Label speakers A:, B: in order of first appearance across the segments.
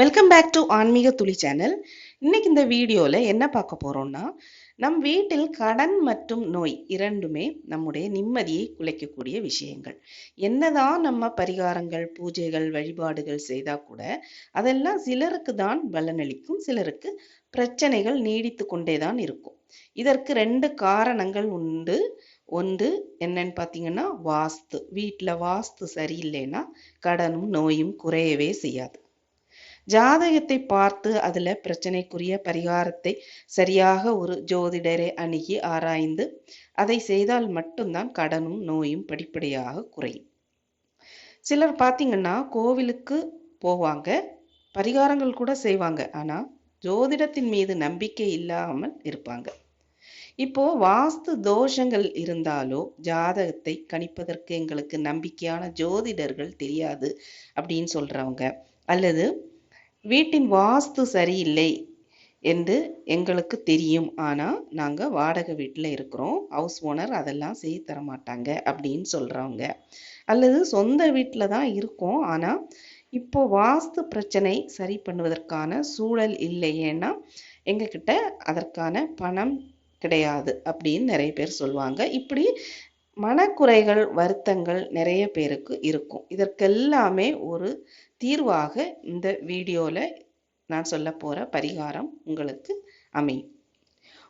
A: Welcome back to ஆன்மீக துளி channel இன்னைக்கு இந்த வீடியோவில் என்ன பார்க்க போறோம்னா நம் வீட்டில் கடன் மற்றும் நோய் இரண்டுமே நம்முடைய நிம்மதியை குலைக்கக்கூடிய விஷயங்கள். என்னதான் நம்ம பரிகாரங்கள் பூஜைகள் வழிபாடுகள் செய்தா கூட அதெல்லாம் சிலருக்கு தான் பலனளிக்கும் சிலருக்கு பிரச்சனைகள் நீடித்து கொண்டே தான் இருக்கும். இதற்கு ரெண்டு காரணங்கள் உண்டு. ஒன்று என்னன்னு பார்த்தீங்கன்னா வாஸ்து. வீட்டில் வாஸ்து சரியில்லைன்னா கடனும் நோயும் குறையவே செய்யாது. ஜாதகத்தை பார்த்து அதுல பிரச்சனைக்குரிய பரிகாரத்தை சரியாக ஒரு ஜோதிடரை அணுகி ஆராய்ந்து அதை செய்தால் மட்டும்தான் கடனும் நோயும் படிப்படியாக குறையும். சிலர் பார்த்தீங்கன்னா கோவிலுக்கு போவாங்க பரிகாரங்கள் கூட செய்வாங்க. ஆனா ஜோதிடத்தின் மீது நம்பிக்கை இல்லாமல் இருப்பாங்க. இப்போ வாஸ்து தோஷங்கள் இருந்தாலோ ஜாதகத்தை கணிப்பதற்கு எங்களுக்கு நம்பிக்கையான ஜோதிடர்கள் தெரியாது அப்படின்னு சொல்றவங்க. அல்லது வீட்டின் வாஸ்து சரியில்லை என்று எங்களுக்கு தெரியும். ஆனால் நாங்கள் வாடகை வீட்டில் இருக்கிறோம். ஹவுஸ் ஓனர் அதெல்லாம் செய்து தர மாட்டாங்க அப்படின்னு சொல்கிறவங்க அல்லது சொந்த வீட்டில் தான் இருக்கோம். ஆனால் இப்போ வாஸ்து பிரச்சனை சரி பண்ணுவதற்கான சூழல் இல்லை. ஏன்னா எங்ககிட்ட அதற்கான பணம் கிடையாது அப்படின்னு நிறைய பேர் சொல்லுவாங்க. இப்படி மனக்குறைகள் வருத்தங்கள் நிறைய பேருக்கு இருக்கும். இதற்கெல்லாமே ஒரு தீர்வாக இந்த வீடியோவில் நான் சொல்ல போகிற பரிகாரம் உங்களுக்கு அமையும்.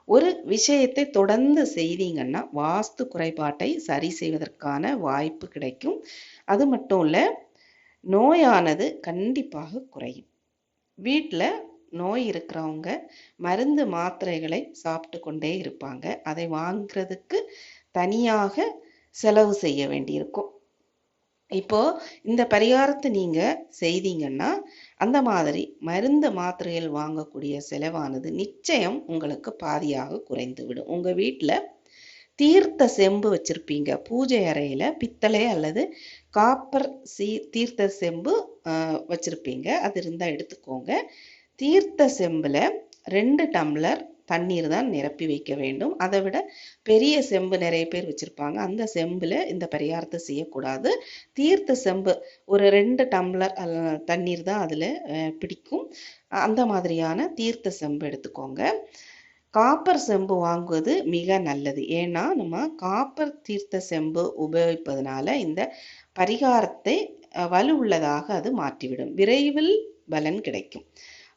A: ஒரு விஷயத்தை தொடர்ந்து செய்தீங்கன்னா வாஸ்து குறைபாட்டை சரி செய்வதற்கான வாய்ப்பு கிடைக்கும். அது மட்டும் இல்லை நோயானது கண்டிப்பாக குறையும். வீட்டில் நோய் இருக்கிறவங்க மருந்து மாத்திரைகளை சாப்பிட்டு கொண்டே இருப்பாங்க. அதை வாங்குறதுக்கு தனியாக செலவு செய்ய வேண்டியிருக்கும். இப்போ இந்த பரிகாரத்தை நீங்க செய்தீங்கன்னா அந்த மாதிரி மருந்து மாத்திரைகள் வாங்கக்கூடிய செலவானது நிச்சயம் உங்களுக்கு பாதியாக குறைந்து விடும் உங்க வீட்டில் தீர்த்த செம்பு வச்சிருப்பீங்க. பூஜை அறையில பித்தளை அல்லது காப்பர் சீ தீர்த்த செம்பு வச்சிருப்பீங்க. அது இருந்தால் எடுத்துக்கோங்க. தீர்த்த செம்பில் ரெண்டு டம்ளர் தண்ணீர் தான் நிரப்பி வைக்க வேண்டும். அதை விட பெரிய செம்பு நிறைய பேர் வச்சுருப்பாங்க. அந்த செம்பில் இந்த பரிகாரத்தை செய்யக்கூடாது. தீர்த்த செம்பு ஒரு ரெண்டு டம்ளர் தண்ணீர் தான் அதில் பிடிக்கும். அந்த மாதிரியான தீர்த்த செம்பு எடுத்துக்கோங்க. காப்பர் செம்பு வாங்குவது மிக நல்லது. ஏன்னா நம்ம காப்பர் தீர்த்த செம்பு உபயோகிப்பதனால இந்த பரிகாரத்தை வலுவுள்ளதாக அது மாற்றிவிடும். விரைவில் பலன் கிடைக்கும்.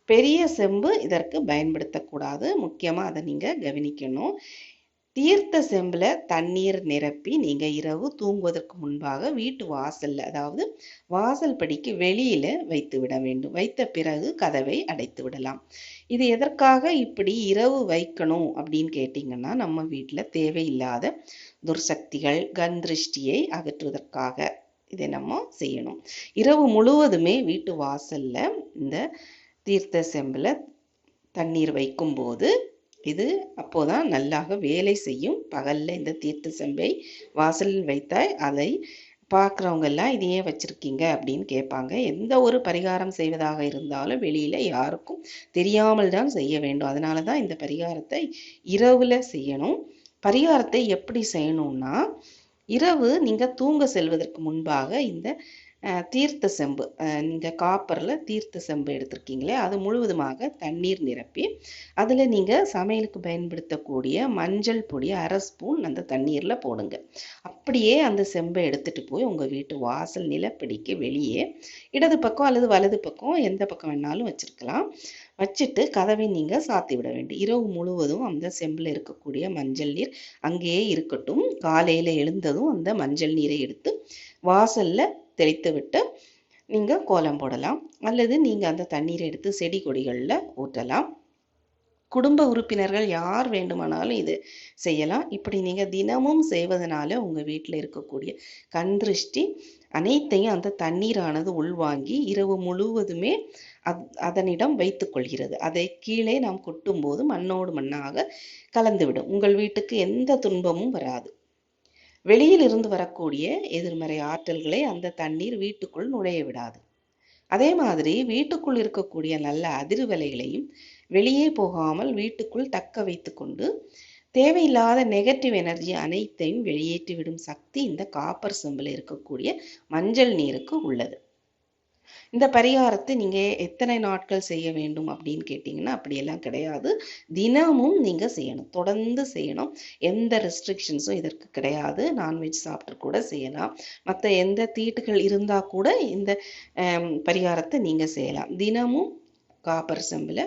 A: பெரிய செம்பு இதற்கு பயன்படுத்தக்கூடாது. முக்கியமாக அதை நீங்கள் கவனிக்கணும். தீர்த்த செம்பில் தண்ணீர் நிரப்பி நீங்கள் இரவு தூங்குவதற்கு முன்பாக வீட்டு வாசலில் அதாவது வாசல் படிக்கு வெளியில் வைத்து விட வேண்டும். வைத்த பிறகு கதவை அடைத்து விடலாம். இது எதற்காக இப்படி இரவு வைக்கணும் அப்படின்னு கேட்டீங்கன்னா நம்ம வீட்டில் தேவையில்லாத துர்சக்திகள் கந்திருஷ்டியை அகற்றுவதற்காக இதை நம்ம செய்யணும். இரவு முழுவதுமே வீட்டு வாசல்ல இந்த தீர்த்த செம்பில் தண்ணீர் வைக்கும்போது இது அப்போதான் நல்லாக வேலை செய்யும். பகலில் இந்த தீர்த்த செம்பை வாசலில் வைத்தால் அதை பார்க்குறவங்க எல்லாம் வச்சுருக்கீங்க அப்படின்னு கேட்பாங்க. எந்த ஒரு பரிகாரம் செய்வதாக இருந்தாலும் வெளியில் யாருக்கும் தெரியாமல் தான் செய்ய வேண்டும். அதனால தான் இந்த பரிகாரத்தை இரவில் செய்யணும். பரிகாரத்தை எப்படி செய்யணும்னா இரவு நீங்கள் தூங்க செல்வதற்கு முன்பாக இந்த தீர்த்த செம்பு. நீங்கள் காப்பரில் தீர்த்த செம்பு எடுத்திருக்கீங்களே அது முழுவதுமாக தண்ணீர் நிரப்பி அதில் நீங்கள் சமையலுக்கு பயன்படுத்தக்கூடிய மஞ்சள் பொடி அரை ஸ்பூன் அந்த தண்ணீரில் போடுங்க. அப்படியே அந்த செம்பை எடுத்துகிட்டு போய் உங்கள் வீட்டு வாசல் நிலப்படிக்கு வெளியே இடது பக்கம் அல்லது வலது பக்கம் எந்த பக்கம் வேணாலும் வச்சுருக்கலாம். வச்சுட்டு கதவை நீங்கள் சாத்தி விட வேண்டும். இரவு முழுவதும் அந்த செம்பில் இருக்கக்கூடிய மஞ்சள் நீர் அங்கேயே இருக்கட்டும். காலையில் எழுந்ததும் அந்த மஞ்சள் நீரை எடுத்து வாசலில் தெளித்து விட்டு நீங்கள் கோலம் போடலாம். அல்லது நீங்கள் அந்த தண்ணீரை எடுத்து செடி கொடிகளில் ஊற்றலாம். குடும்ப உறுப்பினர்கள் யார் வேண்டுமானாலும் இது செய்யலாம். இப்படி நீங்கள் தினமும் செய்வதனால உங்கள் வீட்டில் இருக்கக்கூடிய கண் திருஷ்டி அனைத்தையும் அந்த தண்ணீரானது உள்வாங்கி இரவு முழுவதுமே அத் அதனிடம் வைத்துக்கொள்கிறது அதை கீழே நாம் கொட்டும்போது மண்ணோடு மண்ணாக கலந்துவிடும். உங்கள் வீட்டுக்கு எந்த துன்பமும் வராது. வெளியில் இருந்து வரக்கூடிய எதிர்மறை ஆற்றல்களை அந்த தண்ணீர் வீட்டுக்குள் நுழைய விடாது. அதே மாதிரி வீட்டுக்குள் இருக்கக்கூடிய நல்ல அதிர்வலைகளையும் வெளியே போகாமல் வீட்டுக்குள் தக்க வைத்து கொண்டு தேவையில்லாத நெகட்டிவ் எனர்ஜி அனைத்தையும் வெளியேற்றி விடும் சக்தி இந்த காப்பர் செம்பில் இருக்கக்கூடிய மஞ்சள் நீருக்கு உள்ளது. இந்த பரிகாரத்தை நீங்க எத்தனை நாட்கள் செய்ய வேண்டும் அப்படின்னு கேட்டிங்கன்னா அப்படியெல்லாம் கிடையாது. தினமும் நீங்க செய்யணும். தொடர்ந்து செய்யணும். எந்த ரெஸ்ட்ரிக்ஷன்ஸும் இதற்கு கிடையாது. நான்வெஜ் சாப்பிட்டு கூட செய்யலாம். மற்ற எந்த தீட்டுகள் இருந்தா கூட இந்த பரிகாரத்தை நீங்க செய்யலாம். தினமும் காப்பர் செம்பில்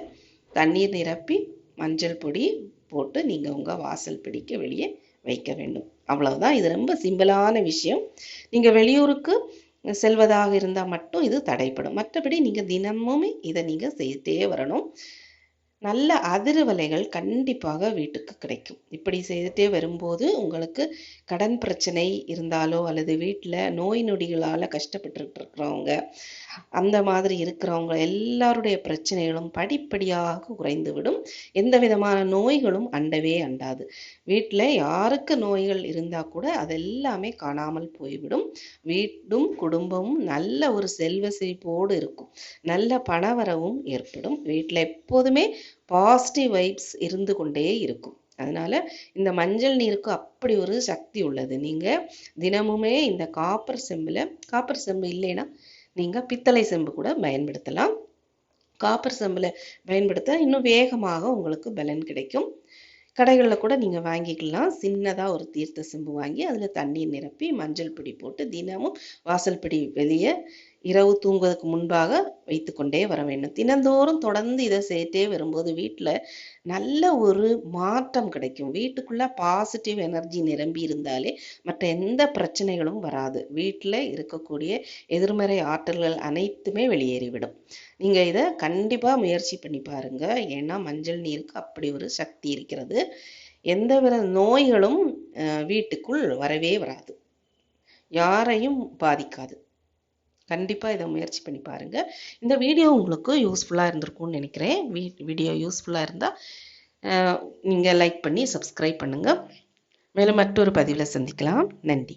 A: தண்ணீர் நிரப்பி மஞ்சள் பொடி போட்டு நீங்க உங்க வாசல் பிடிக்க வெளியே வைக்க வேண்டும். அவ்வளவுதான். இது ரொம்ப சிம்பிளான விஷயம். நீங்க வெளியூருக்கு செல்வதாக இருந்தால் மட்டும் இது தடைப்படும். மற்றபடி நீங்கள் தினமுமே இதை நீங்கள் செய்துட்டே வரணும். நல்ல அதிர்வலைகள் கண்டிப்பாக வீட்டுக்கு கிடைக்கும். இப்படி செய்துட்டே வரும்போது உங்களுக்கு கடன் பிரச்சனை இருந்தாலோ அல்லது வீட்டில் நோய் நொடிகளால் கஷ்டப்பட்டுக்கிட்டு இருக்கிறவங்க அந்த மாதிரி இருக்கிறவங்க எல்லாருடைய பிரச்சனைகளும் படிப்படியாக குறைந்துவிடும். எந்த விதமான நோய்களும் அண்டவே அண்டாது. வீட்டில் யாருக்கு நோய்கள் இருந்தால் கூட அதெல்லாமே காணாமல் போய்விடும். வீடும் குடும்பமும் நல்ல ஒரு செல்வ செழிப்போடு இருக்கும். நல்ல பணவரவும் ஏற்படும். வீட்டில் எப்போதுமே பாசிட்டிவ் வைப்ஸ் இருந்து கொண்டே இருக்கும். அதனால இந்த மஞ்சள் நீருக்கு அப்படி ஒரு சக்தி உள்ளது. நீங்க தினமுமே இந்த காப்பர் செம்புல காப்பர் செம்பு இல்லைன்னா நீங்க பித்தளை செம்பு கூட பயன்படுத்தலாம். காப்பர் செம்புல பயன்படுத்த இன்னும் வேகமாக உங்களுக்கு பலன் கிடைக்கும். கடைகளில் கூட நீங்கள் வாங்கிக்கலாம். சின்னதாக ஒரு தீர்த்த செம்பு வாங்கி அதில் தண்ணீர் நிரப்பி மஞ்சள் பொடி போட்டு தினமும் வாசல் பிடி வெளியே இரவு தூங்குவதற்கு முன்பாக வைத்துக்கொண்டே வர வேண்டும். தினந்தோறும் தொடர்ந்து இதை சேர்த்தே வரும்போது வீட்டில் நல்ல ஒரு மாற்றம் கிடைக்கும். வீட்டுக்குள்ள பாசிட்டிவ் எனர்ஜி நிரம்பி இருந்தாலே மற்ற எந்த பிரச்சனைகளும் வராது. வீட்டில் இருக்கக்கூடிய எதிர்மறை ஆற்றல்கள் அனைத்துமே வெளியேறிவிடும். நீங்கள் இதை கண்டிப்பாக முயற்சி பண்ணி பாருங்கள் ஏன்னா மஞ்சள் நீருக்கு அப்படி ஒரு சக்தி இருக்கிறது. எந்தவித நோய்களும் வீட்டுக்குள் வரவே வராது. யாரையும் பாதிக்காது. கண்டிப்பாக இதை முயற்சி பண்ணி பாருங்கள் இந்த வீடியோ உங்களுக்கு யூஸ்ஃபுல்லாக இருந்திருக்கும்னு நினைக்கிறேன். வீ வீடியோ யூஸ்ஃபுல்லாக இருந்தால் நீங்கள் லைக் பண்ணி சப்ஸ்கிரைப் பண்ணுங்கள் மேலும் மற்றொரு பதிவில் சந்திக்கலாம். நன்றி.